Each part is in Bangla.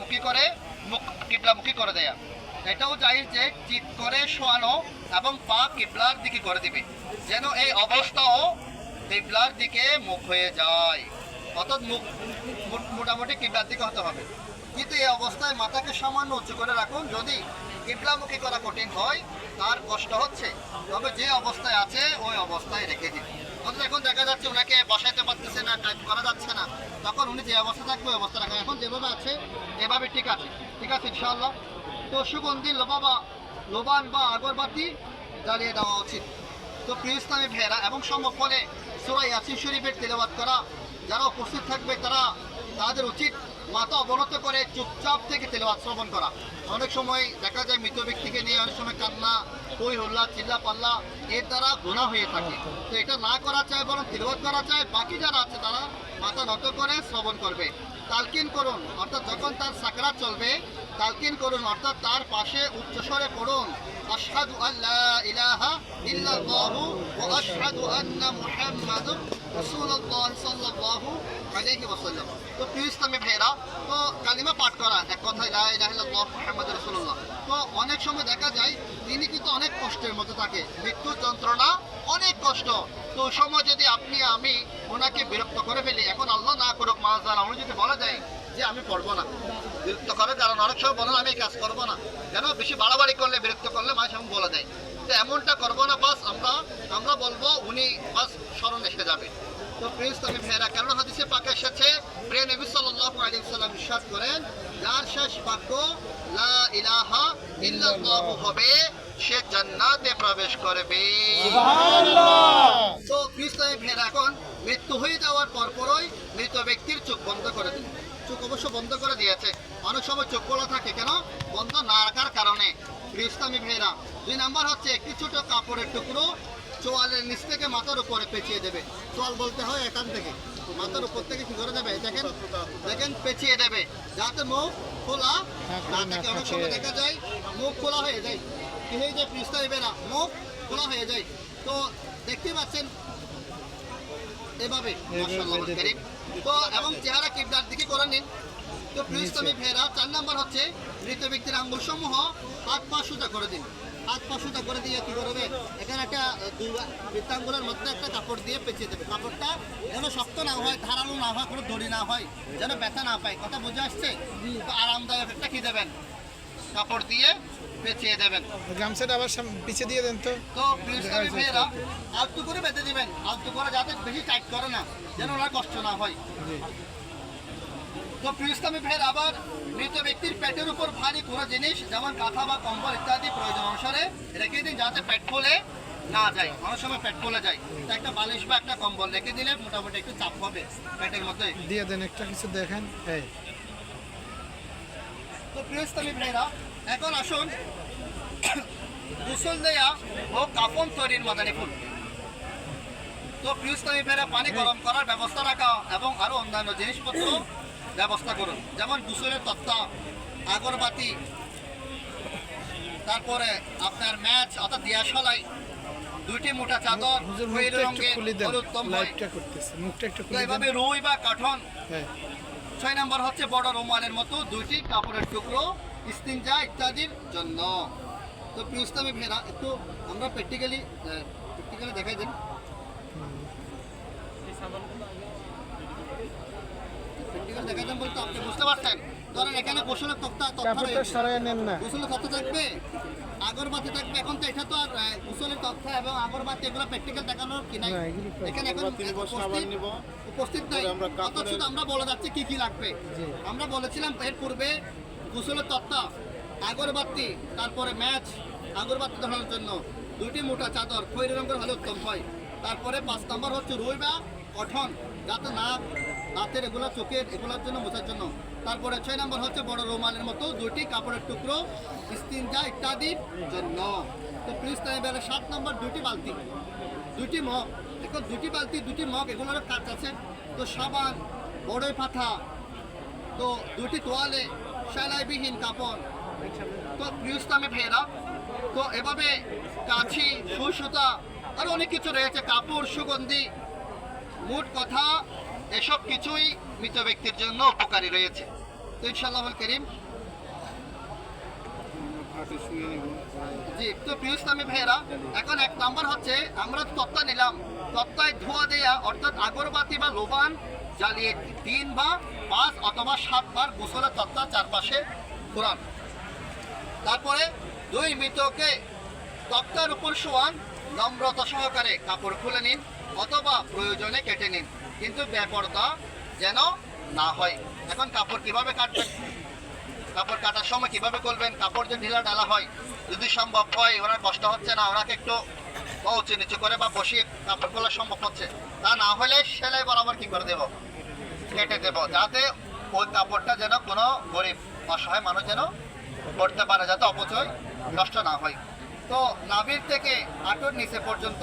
কিবলামুখী করে মুখ কিবলামুখী করে দেয়া। এটাও জাহির যে চিত করে শোয়ানো এবং পা কিবলার দিকে করে দিবে। যেন এই অবস্থাও কিবলার দিকে মুখ হয়ে যায়। অর্থাৎ মুখ মোটামুটি কিবলার দিকে হতে হবে। কিন্তু এই অবস্থায় মাথাকে সামান্য উঁচু করে রাখুন। যদি কিবলামুখী করা কঠিন হয়, তার কষ্ট হচ্ছে। তবে যে অবস্থায় আছে, ওই অবস্থায় রেখে দিন। অথচ এখন দেখা যাচ্ছে ওনাকে বসাইতে পারতেছে না টাইপ করা যাচ্ছে না। তখন উনি যে অবস্থা থাকবে অবস্থা রাখবেন এখন যেভাবে আছে এভাবে ঠিক আছে ঠিক আছে ইনশাআল্লাহ। তো সুগন্ধি, লোবা বা, লোবান বা আগরবাতি জ্বালিয়ে দেওয়া উচিত। তো প্রিয় ইসলামী এবং সম্ভবপরে সুরাই ইয়াসিন শরীফের তেলাওয়াত করা, যারা উপস্থিত থাকবে, তারা তাদের উচিত মাথা অবনত করে চুপচাপ থেকে তেলাওয়াত শ্রবণ করা। অনেক সময় দেখা যায়, মৃত ব্যক্তিকে নিয়ে অনেক সময় কান্না, কই হল্লা, চিল্লা পাল্লা, এর দ্বারা গুণা হয়ে থাকে। তো এটা না করা চায় বরং তেলাওয়াত করা চায় বাকি যারা আছে, তারা মাথা নত করে শ্রবণ করবে। তালকিন করুন, অর্থাৎ যখন তার সাকরাত চলবে, তালকিন করুন, অর্থাৎ তার পাশে উচ্চস্বরে পড়ুন। আশহাদু আল্লা ইলাহা ইল্লাল্লাহু ওয়া আশহাদু আন্না মুহাম্মাদুর রাসূলুল্লাহ সাল্লাল্লাহু আলাইহি ওয়াসাল্লাম। তো প্রিয় ইসলামী ভাইরা তো কালিমা পাঠ করা এক কথায় লা ইলাহা ইল্লাল্লাহ মুহাম্মাদুর রাসূলুল্লাহ। তো অনেক সময় দেখা যায়, তিনি কিন্তু অনেক কষ্টের মধ্যে থাকে। মৃত্যুর যন্ত্রণা অনেক কষ্ট। তো সময় যদি আপনি, আমি ওনাকে বিরক্ত করে ফেলি এখন আল্লাহ না করুক মাছ দ্বারা উনি যদি বলা যায় যে আমি পড়ব না, বিরক্ত করে, কারণ অনেক সময় বলেন আমি কাজ করব না। কেন? বেশি বাড়াবাড়ি করলে, বিরক্ত করলে মাঝে আমি বলে দেয় তো এমনটা করব না, বাস আমরা আমরা বলব উনি বাস স্মরণ এসে যাবে। তো প্রিন্স তুমি ফেরা কেন হাদিসে পাকে এসেছে, প্রিয় নবী সাল্লাল্লাহু আলাইহি সাল্লাম বিশ্বাস করেন, যার শেষ বাক্য, লা ইলাহা ইল্লাল্লাহ হবে সে জান্নাতে প্রবেশ করবে। তো এখন মৃত্যু হয়ে যাওয়ার পরপরই মৃত ব্যক্তির চোখ বন্ধ করে দিন চোখ অবশ্য বন্ধ করে দিয়েছে। অনেক সময় চোখ খোলা থাকে কেন? বন্ধ না রাখার কারণে। খ্রিস্টামি ভেরা দুই নাম্বার হচ্ছে একটি ছোট কাপড়ের টুকরো চোয়ালের নিচ থেকে মাথার উপরে পেঁচিয়ে দেবে। চোয়াল বলতে হয় এখান থেকে। মাথার উপর থেকে কি করে দেবে? দেখেন দেখেন পেঁচিয়ে দেবে। যাতে মুখ খোলা না থাকে। অনেক সময় দেখা যায় মুখ খোলা হয়ে যায়। হয়ে যায় খ্রিস্টামি মুখ খোলা হয়ে যায়। তো দেখতে পাচ্ছেন এভাবে তো এবং চেহারা কিবলার দিকে করে নিন। তো ইসলামী ভাইয়েরা চার নাম্বার হচ্ছে মৃত ব্যক্তির আঙ্গুল সমূহ হাত পা সোজা করে দিন। হাত পা সোজা করে দিয়ে কি করবে? এখানে একটা বৃত্তাঙ্গুলের মধ্যে একটা কাপড় দিয়ে পেঁচিয়ে দেবে। কাপড়টা যেন শক্ত না হয় ধারালো না হয় কোনো দড়ি না হয় যেন ব্যথা না পায়। কথা বুঝে আসছে? আরামদায়ক একটা কি দেবেন? কাপড় দিয়ে পেঁচিয়ে দেবেন। গামছাটা আবার সাম- পিছে দিয়ে দেন তো। তো মেয়েরা আলতু করে বেঁধে দিবেন। আলতু করে যাতে বেশি টাইট করে না যেন ওনার কষ্ট না হয়। তো প্রিয়স্তামী ভাইয়ের আবার মৃত ব্যক্তির পেটের উপর ভারী কোনো জিনিস যেমন কাঁথা বা কম্বল ইত্যাদি প্রয়োজন অনুসারে রেখে দিন যাতে পেট ফুলে না যায়। অনেক সময় পেট ফুলে যায়। তো একটা বালিশ বা একটা কম্বল রেখে দিলে মোটামুটি একটু চাপ হবে পেটের মধ্যে। দিয়ে দেন একটা কিছু দেখেন। এই। তো প্রিয়স্তামী ভাইরা এখন আসুন। গোসল দেয়া ও কাপন তৈরির মাদানি ফুল। তো প্রিয়স্তামী ভাইরা পানি গরম করার ব্যবস্থা রাখা এবং আরও অন্যান্য জিনিসপত্র ব্যবস্থা করুন। যেমন গোসলের তত্ত্বা আগরবাতি তারপরে আপনার ম্যাচ অর্থাৎ দিয়াশলাই দুইটি মোটা চাদর রঙের হলুদ এভাবে রুই বা কাঠন হ্যাঁ। ছয় নম্বর হচ্ছে বড় রুমালের মতো দুইটি কাপড়ের টুকরো ইস্তিনজা ইত্যাদির জন্য। তো প্রিয় ইসলামী ভেরা একটু আমরা প্র্যাকটিক্যালি প্র্যাকটিক্যালি দেখাই দিন। প্র্যাকটিক্যালি দেখাই দেন বলতে আপনি বুঝতে পারছেন? ধরেন এখানে গোসলের তক্তা তক্তা কাপড়টা রয়েছে। সরাই নেন না। গোসলের তথ্য থাকবে আগরবাতি থাকবে। এখন তো এটা তো আর গোসলের তথ্য এবং আগরবাতি এগুলো প্র্যাকটিক্যাল দেখানোর কি নাই? এখানে এখন উপস্থিত নাই। আমরা বলে যাচ্ছি কি কি লাগবে। আমরা বলেছিলাম এর পূর্বে গোসলের তত্ত্ব আগরবাতি, তারপরে ম্যাচ, আগরবাতি ধরানোর জন্য দুটি মোটা চাদর খৈরি রঙের হলে উত্তম হয়। তারপরে পাঁচ নম্বর হচ্ছে রুই বা কঠন যাতে নাক, দাঁতের এগুলো চোখের এগুলোর জন্য মোছার জন্য। তারপরে ছয় নম্বর হচ্ছে বড় রুমালের মতো দুটি কাপড়ের টুকরো স্তিনজা ইত্যাদির জন্য। তো প্লিজ তাই বেলা সাত নম্বর দুটি বালতি দুটি মগ, এখন দুটি বালতি দুটি মগ এগুলোর কাজ আছে। তো সাবান, বড়ই পাথা, তো দুটি তোয়ালে সেলাইবিহীন কাপড়। তো গৃহস্থামে ভেয়েরা তো এভাবে কাছি সুই সুতা আরও অনেক কিছু রয়েছে, কাপড়, সুগন্ধি। মোট কথা, এসব কিছুই মৃত ব্যক্তির জন্য উপকারী রয়েছে। তো ইনশাআল্লাহ করিম। জি, তো প্রিয় ভাইয়েরা এখন এক নাম্বার হচ্ছে, আমরা তত্ত্বা নিলাম। তত্ত্বায় ধোয়া দেয়া, অর্থাৎ আগরবাতি বা লোবান জ্বালিয়ে তিন বা পাঁচ অথবা সাতবার গোসলের তত্ত্বা চারপাশে ঘোরান। তারপরে দুই মৃতকে তক্তার উপর শোয়ান, নম্রতা সহকারে কাপড় খুলে নিন অথবা প্রয়োজনে কেটে নিন। কিন্তু বেপরদা যেন না হয়। এখন কাপড় কীভাবে কাটবেন? কাপড় কাটার সময় কীভাবে করবেন? কাপড় যে ঢিলা ডালা হয়, যদি সম্ভব হয়, ওনার কষ্ট হচ্ছে না, ওনাকে একটু উঁচু নিচু করে বা বসিয়ে কাপড় খোলা সম্ভব হচ্ছে, তা না হলে সেলাই বরাবর কি করে দেব? কেটে দেব, যাতে ওই কাপড়টা যেন কোনো গরিব, অসহায় মানুষ যেন করতে পারে, যাতে অপচয় নষ্ট না হয়। তো নাভির থেকে হাঁটুর নিচে পর্যন্ত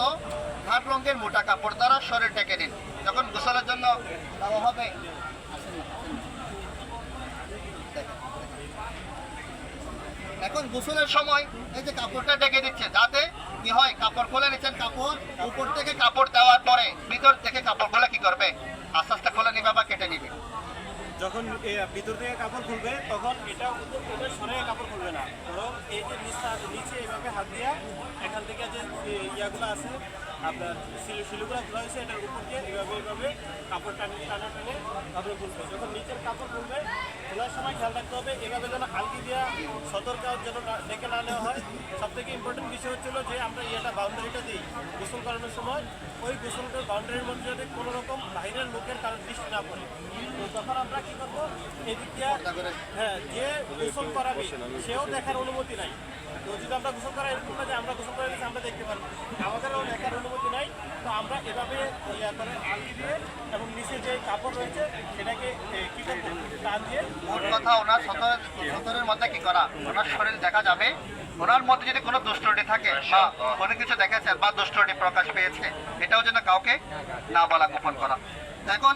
ঘাট রঙের মোটা কাপড় দ্বারা শরীর ঢেকে নিন। যখন গোসলের জন্য হবে এখন গোসলের সময় এই যে কাপড়টা ঢেকে দিচ্ছে, যাতে কি হয়, কাপড় খুলে নিচ্ছেন কাপড়, উপর থেকে কাপড় দেওয়ার পরে ভিতর থেকে কাপড় খুলে কি করবে? আস্তে আস্তে খুলে নিবে বা কেটে নিবে। যখন ভিতর থেকে কাপড় খুলবে, তখন এটা এটা সরে কাপড় খুলবে না। বরং এই যে নিচে এভাবে হাত দিয়া এখান থেকে যে ইয়াগুলো আছে আপনার শিলু শিলুগুলো ধরা হয়েছে, এটার উপর দিয়ে এইভাবে এইভাবে কাপড় টানে টানা টানে তারপরে খুলবে যখন নিচের কাপড় খুলবে, খোলার সময় খেয়াল রাখতে হবে, এভাবে যেন আলগি দিয়া সতর্ক যেন ডেকে না নেওয়া হয়। সব থেকে ইম্পর্টেন্ট বিষয় হচ্ছিল যে আমরা ইয়েটা বাউন্ডারিটা দিই গোসল করানোর সময়। ওই গোসলটার বাউন্ডারির মধ্যে যাতে কোনো রকম বাইরের লোকের কারণ দৃষ্টি না পড়ে। তো তখন আমরা কি করব? এদিক দিয়ে হ্যাঁ যে গোসল করাবে, সেও দেখার অনুমতি নাই। তো যদি আমরা গোসল করা এরকম না যে আমরা গোসল করে আমরা দেখতে পারব। আমাদেরও দেখার অনুমতি নাই। তো আমরা এভাবে করে আলগি দিয়ে এবং নিচে যে কাপড় রয়েছে, সেটাকে কি করব টান দিয়ে মোট কথা ওনার সতরের মধ্যে কি করা? ওনার শরীর দেখা যাবে। ওনার মধ্যে যদি কোনো দুষ্টটি থাকে বা কোনো কিছু দেখেছে বা দুষ্টটি প্রকাশ পেয়েছে, এটাও যেন কাউকে না বলা গোপন করা। এখন